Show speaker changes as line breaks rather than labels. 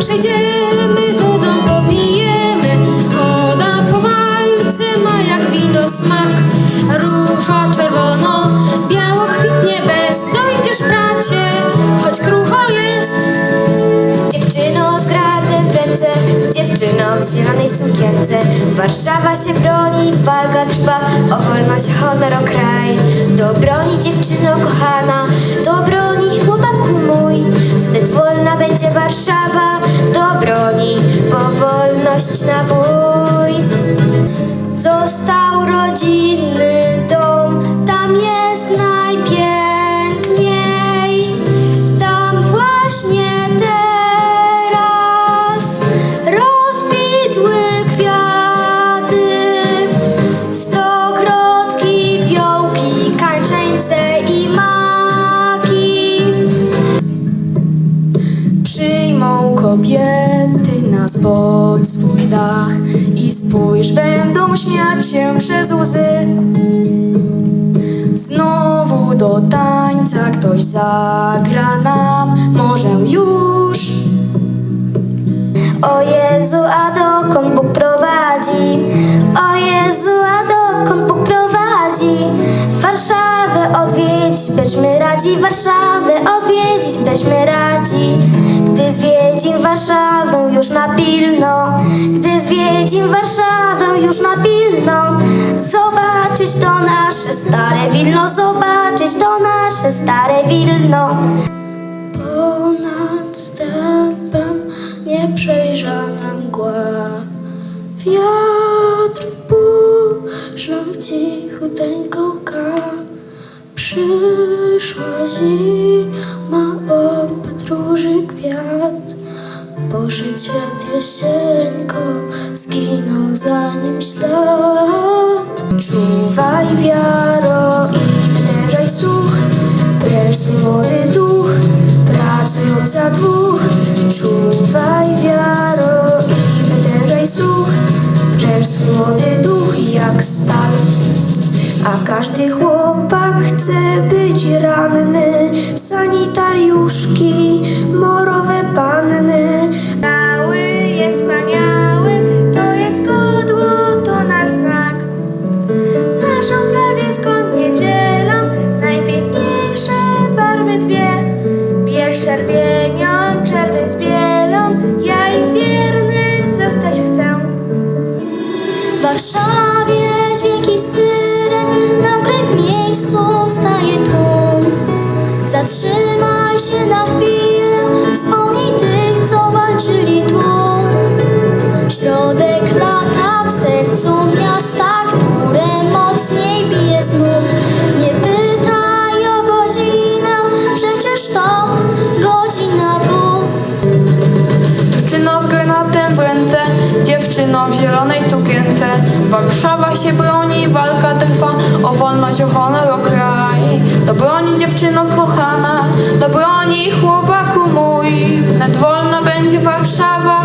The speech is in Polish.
przejdziemy, wodą popijemy. Woda po walce ma jak wino smak. Róża czerwono, biało kwitnie bez. Dojdziesz, bracie, choć krucho jest.
Dziewczyno z gratem w ręce, dziewczyno w zielonej sukience. Warszawa się broni, walka trwa o wolność, honor, o kraj. Do broni dziewczyno kochana, do broni chłopaku mój. Zbyt wolna będzie Warszawa, wolność
kobiety nas pod swój dach i spójrz, będą śmiać się przez łzy. Znowu do tańca ktoś zagra nam, może już.
O Jezu, a dokąd Bóg prowadzi? O Jezu, a dokąd Bóg prowadzi? Warszawę odwiedzić, byśmy radzi, Warszawę odwiedzić, byśmy radzi. Gdy zwiedzim Warszawę już na pilno, gdy zwiedzim Warszawę już na pilno, zobaczyć to nasze stare Wilno, zobaczyć to nasze stare Wilno. Ponad stępem nieprzejrzana mgła Wiatr w burzach cichuteńko ka. Przyszła zima, opyt róży kwiat Poszedł świat jesieńko, zginął za nim ślad. Czuwaj wiaro i wytężaj słuch swój młody duch, pracując za dwóch. Czuwaj wiaro i wytężaj słuch swój młody duch jak stal. A każdy chłopak chce być ranny. Sanitariuszki, morowe panny. Mały jest wspaniały, to jest godło, to nasz znak. Naszą flagę skąd nie dzielą Najpiękniejsze barwy dwie. Biel czerwienią, czerwień z bielą Ja i wierny zostać chcę. W godzina bu.
Dziewczyno z granatem w ręce, dziewczyno w zielonej sukience. Warszawa się broni, walka trwa o wolność, o honor, o kraj. Do broni dziewczyno kochana, do broni chłopaku mój. Net wolna będzie Warszawa,